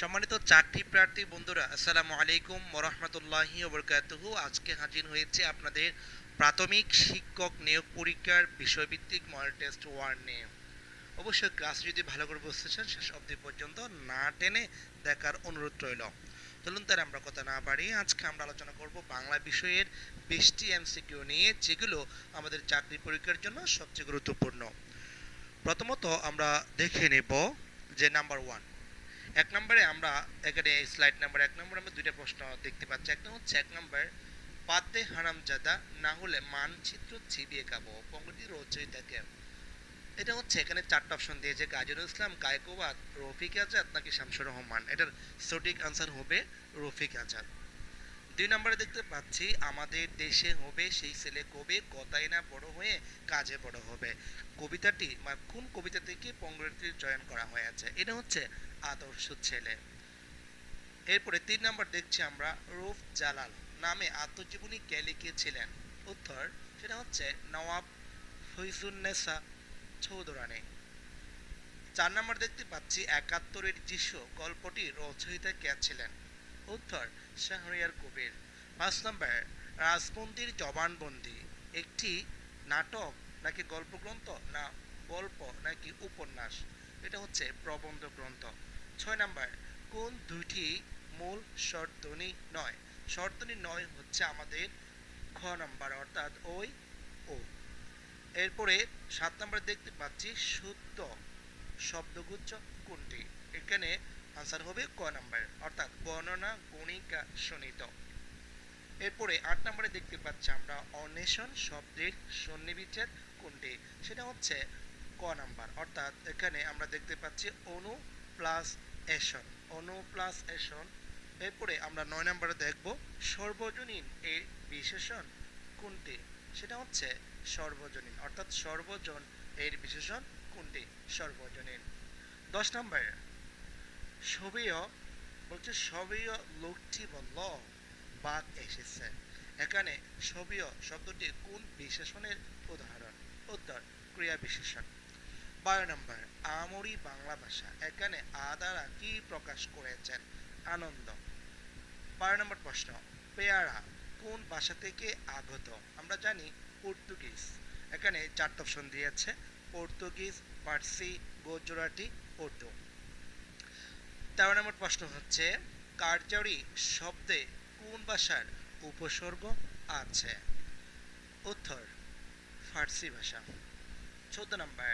সম্মানিত চাকরি প্রার্থী বন্ধুরা, আসসালামু আলাইকুম ওরহমতুল্লাহি ওবরকাতুহু। আজকে হাজির হয়েছে আপনাদের প্রাথমিক শিক্ষক নিয়োগ পরীক্ষার বিষয়ভিত্তিক মডেল টেস্ট ওয়ান নিয়ে। অবশ্যই ক্লাস যদি ভালো করে বুঝতে চান, শেষ অবধি পর্যন্ত না টেনে দেখার অনুরোধ রইল। চলুন তার আমরা কথা না বাড়িয়ে আজকে আমরা আলোচনা করব বাংলা বিষয়ের বিশটি এমসিকিউ নিয়ে, যেগুলো আমাদের চাকরি পরীক্ষার জন্য সবচেয়ে গুরুত্বপূর্ণ। প্রথমত আমরা দেখে নেব যে নাম্বার ওয়ান এক নম্বরে আমরা, এখানে স্লাইড নাম্বার এক নম্বরে আমরা দুইটা প্রশ্ন দেখতে পাচ্ছি। একটা হচ্ছে এক নম্বর, পাদ্দে হারামজাদা না হলে মানচিত্র ছিবিয়ে খাব, পঙ্গটি রচয়িতাকে। এটা হচ্ছে এখানে চারটা অপশন দিয়েছে গাজুল ইসলাম, কায়কোবাদ, রফিক আজাদ নাকি শামসুর রহমান? এটার সঠিক আনসার হবে রফিক আজাদ। দুই নম্বরে দেখতে পাচ্ছি, আমাদের দেশে হবে, সেই ছেলে কবে, কথাই না, বড় হয়ে কাজে বড় হবে। কবিতাটি কোন কবিতা থেকে পঙ্গটির চয়ন করা হয়েছে? এটা হচ্ছে আদর্শ ছেলে। এরপরে তিন নম্বর দেখছি আমরা, রুফ জালাল নামে আত্মজীবনী কে লিখেছিলেন উত্তর, সেটা হচ্ছে নওয়াব ফৈজুন্নেসা চৌধুরানী। চার নম্বর দেখতে পাচ্ছি, একাত্তরের দৃশ্য গল্পটি রচয়িতা কে ছিলেন? উত্তর শাহরিয়ার কবির। পাঁচ নম্বর, রাজবন্দির জবানবন্দি। একটি নাটক নাকি গল্প গ্রন্থ না গল্প নাকি উপন্যাস? এটা হচ্ছে প্রবন্ধ গ্রন্থ। ছয় নাম্বার, কোন দুইটি মূল শর্তনী নয়? শর্তনী নয় হচ্ছে আমাদের খ নম্বর, অর্থাৎ ওই ও। এরপরে সাত নাম্বার দেখতে পাচ্ছি শুদ্ধ শব্দগুচ্ছ কোনটি? এখানে আনসার হবে ক নাম্বার অর্থাৎ বর্ণনা গণিকা শোনিত এরপরে আট নম্বরে দেখতে পাচ্ছি আমরা অন্বেষণ শব্দের সন্নিবিচ্ছেদ কোনটি? সেটা হচ্ছে ক নাম্বার অর্থাৎ এখানে আমরা দেখতে পাচ্ছি অনু প্লাস এশন অনু প্লাস এশন এরপরে আমরা নয় নম্বরে দেখব সর্বজনীন এর বিশেষণ কোনটি? সেটা হচ্ছে সর্বজনীন, অর্থাৎ সর্বজন এর বিশেষণ কোনটি? সর্বজনীন। দশ নম্বর সবীয়, বলছে সবীয় লোকটি বলল বাদ এসেছে। এখানে সবীয় শব্দটি কোন বিশেষণের উদাহরণ? উত্তর, ক্রিয়া বিশেষণ। বারো নম্বর, আমরি বাংলা ভাষা। এখানে আ দ্বারা কি প্রকাশ করেছেন? আনন্দ। বারো নম্বর প্রশ্ন, পেয়ারা কোন ভাষা থেকে আগত? আমরা জানি পর্তুগিজ। এখানে চারটা অপশন দিয়েছে, পর্তুগিজ ফার্সি গুজরাটি, উর্দু। তেরো নম্বর প্রশ্ন হচ্ছে কার্যারি শব্দে কোন ভাষার উপসর্গ আছে? উত্তর, ফার্সি ভাষা। চোদ্দ নম্বর,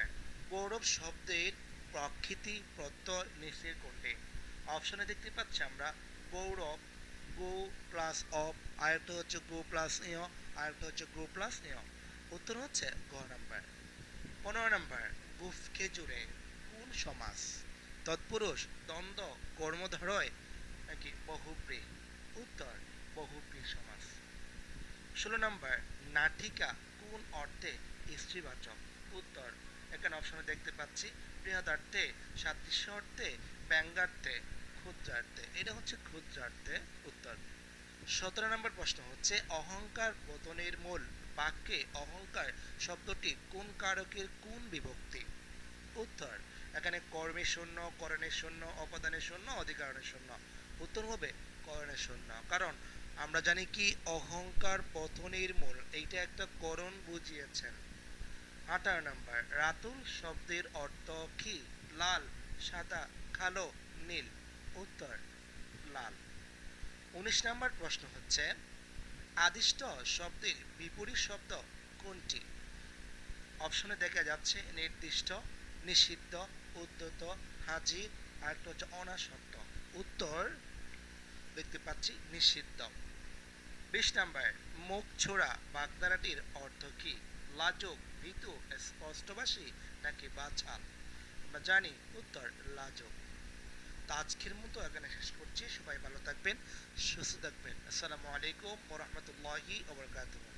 গৌরব শব্দের প্রকৃতি প্রত্যয় নিশ্চয় কোনটি অপশনে দেখতে পাচ্ছি আমরা, গৌরব, গো প্লাস অফ আরেকটা হচ্ছে গো প্লাস ইয়, আরেকটা হচ্ছে গো প্লাস ইয়। উত্তর হচ্ছে গ নাম্বার। পনেরো নাম্বার গুফ খেজুরে কোন সমাস তৎপুরুষ, দ্বন্দ্ব, কর্মধারয় নাকি বহুব্রী, উত্তর বহুব্রী সমাস। ষোলো নম্বর, নাটিকা কোন অর্থে স্ত্রীবাচক উত্তর, এখানে অপশনে দেখতে পাচ্ছি, বৃহদার্থে, সাদৃশ্য অর্থে, ব্যঙ্গার্থে, ক্ষুদ্রার্থে। এটা হচ্ছে ক্ষুদ্রার্থে উত্তর। সতেরো নম্বর প্রশ্ন হচ্ছে, অহংকার পতনের মূল বাক্যে অহংকার শব্দটি কোন কারকের কোন বিভক্তি? উত্তর এখানে কর্মের শূন্য করণের শূন্য অপদানের শূন্য অধিকারণের শূন্য। উত্তর হবে করণের শূন্য। কারণ আমরা জানি কি? অহংকার পতনের মূল এইটা একটা করণ বুঝিয়েছেন। আঠারো নাম্বার, রাতুল শব্দের অর্থ কি? লাল, সাদা, কালো, নীল। উত্তর, লাল। উনিশ নাম্বার প্রশ্ন হচ্ছে, আদিষ্ট শব্দের বিপরীত শব্দ কোনটি? অপশনে দেখা যাচ্ছে নির্দিষ্ট নিষিদ্ধ উদ্যত হাজির, আর একটা হচ্ছে অনাসক্ত। উত্তর দেখতে পাচ্ছি, নিষিদ্ধ। বিশ নাম্বার, মুখ ছোড়া বাগধারাটির অর্থ কি? লাজক, ভীতু, স্পষ্টবাসী নাকি বাচাল আমরা জানি, উত্তর, লাজক। তো আজকের মতো এখানে শেষ করছি। সবাই ভালো থাকবেন, সুস্থ থাকবেন। আসসালামু আলাইকুম ওরহমতুল্লাহি ওবরকাতুহ